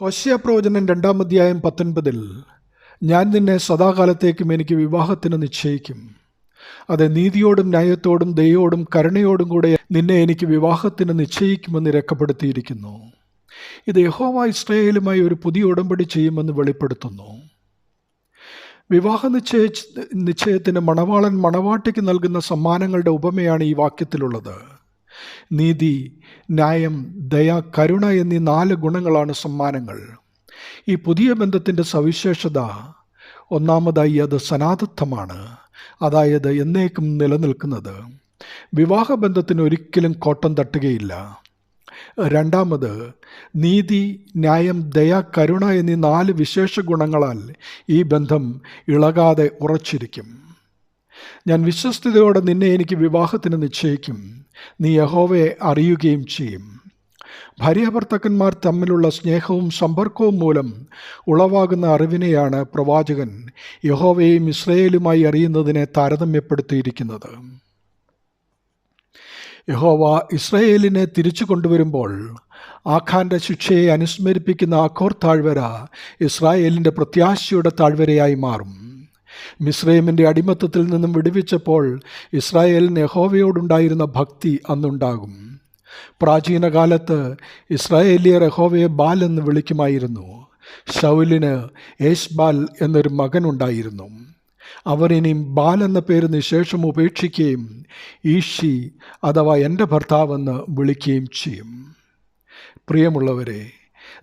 ഹോശയ പ്രവചനം രണ്ടാം അധ്യായം പത്തൊൻപതിൽ ഞാൻ നിന്നെ സദാകാലത്തേക്കും എനിക്ക് വിവാഹത്തിന് നിശ്ചയിക്കും. അത് നീതിയോടും ന്യായത്തോടും ദയോടും കരുണയോടും കൂടെ നിന്നെ എനിക്ക് വിവാഹത്തിന് നിശ്ചയിക്കുമെന്ന് രേഖപ്പെടുത്തിയിരിക്കുന്നു. ഇത് യഹോവ ഇസ്രയേലുമായി ഒരു പുതിയ ഉടമ്പടി ചെയ്യുമെന്ന് വെളിപ്പെടുത്തുന്നു. വിവാഹ നിശ്ചയ നിശ്ചയത്തിന് മണവാളൻ മണവാട്ടിക്ക് നൽകുന്ന സമ്മാനങ്ങളുടെ ഉപമയാണ് ഈ വാക്യത്തിലുള്ളത്. നീതി ന്യായം ദയ കരുണ എന്നീ നാല് ഗുണങ്ങളാണ് സമ്മാനങ്ങൾ. ഈ പുതിയ ബന്ധത്തിന്റെ സവിശേഷത ഒന്നാമതായി അത് സനാതത്വമാണ്. അതായത് എന്നേക്കും നിലനിൽക്കുന്നത്. വിവാഹബന്ധത്തിന് ഒരിക്കലും കോട്ടം തട്ടുകയില്ല. രണ്ടാമത് നീതി ന്യായം ദയ കരുണ എന്നീ നാല് വിശേഷ ഗുണങ്ങളാൽ ഈ ബന്ധം ഇളകാതെ ഉറച്ചിരിക്കും. ഞാൻ വിശ്വസ്തയോടെ നിന്നെ എനിക്ക് വിവാഹത്തിന് നിശ്ചയിക്കും. നീ യഹോവയെ അറിയുകയും ചെയ്യും. ഭാര്യാഭർത്താക്കന്മാർ തമ്മിലുള്ള സ്നേഹവും സമ്പർക്കവും മൂലം ഉളവാകുന്ന അറിവിനെയാണ് പ്രവാചകൻ യഹോവയെയും ഇസ്രയേലുമായി അറിയുന്നതിനെ താരതമ്യപ്പെടുത്തിയിരിക്കുന്നത്. യഹോവ ഇസ്രയേലിനെ തിരിച്ചു കൊണ്ടുവരുമ്പോൾ ആഖാന്റെ ശിക്ഷയെ അനുസ്മരിപ്പിക്കുന്ന ആഖോർ താഴ്വര ഇസ്രായേലിന്റെ പ്രത്യാശയുടെ താഴ്വരയായി മാറും. മിസ്രൈമിന്റെ അടിമത്തത്തിൽ നിന്നും വിടുവിച്ചപ്പോൾ ഇസ്രായേലിന് യഹോവയോടുണ്ടായിരുന്ന ഭക്തി അന്നുണ്ടാകും. പ്രാചീന കാലത്ത് ഇസ്രായേലിയർ ബാൽ എന്ന് വിളിക്കുമായിരുന്നു. ഷൗലിന് ഏഷ്ബാൽ എന്നൊരു മകനുണ്ടായിരുന്നു അവർ ഇനി ബാൽ എന്ന പേര് നിശേഷം ഉപേക്ഷിക്കുകയും ഈഷി അഥവാ എന്റെ ഭർത്താവെന്ന് വിളിക്കുകയും ചെയ്യും. പ്രിയമുള്ളവരെ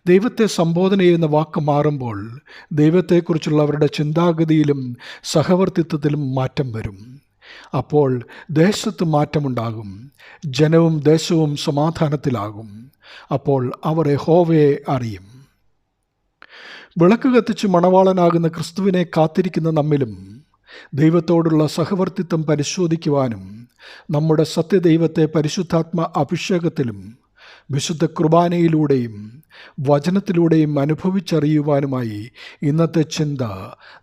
ദൈവത്തെ സംബോധന ചെയ്യുന്ന വാക്ക് മാറുമ്പോൾ ദൈവത്തെക്കുറിച്ചുള്ള അവരുടെ ചിന്താഗതിയിലും സഹവർത്തിത്വത്തിലും മാറ്റം വരും. അപ്പോൾ ദേശത്ത് മാറ്റമുണ്ടാകും. ജനവും ദേശവും സമാധാനത്തിലാകും. അപ്പോൾ അവർ ഹോവയെ അറിയും. വിളക്ക് കത്തിച്ച് മണവാളനാകുന്ന ക്രിസ്തുവിനെ കാത്തിരിക്കുന്ന നമ്മിലും ദൈവത്തോടുള്ള സഹവർത്തിത്വം പരിശോധിക്കുവാനും നമ്മുടെ സത്യദൈവത്തെ പരിശുദ്ധാത്മ അഭിഷേകത്തിലും വിശുദ്ധ കുർബാനയിലൂടെയും വചനത്തിലൂടെയും അനുഭവിച്ചറിയുവാനുമായി ഇന്നത്തെ ചിന്ത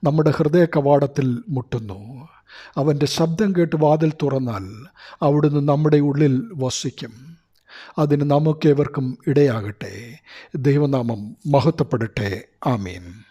നമ്മുടെ ഹൃദയ കവാടത്തിൽ മുട്ടുന്നു. അവന്റെ ശബ്ദം കേട്ട് വാതിൽ തുറന്നാൽ അവിടുന്ന് നമ്മുടെ ഉള്ളിൽ വസിക്കും. അതിന് നമുക്കേവർക്കും ഇടയാകട്ടെ. ദൈവനാമം മഹത്വപ്പെടട്ടെ. ആമീൻ.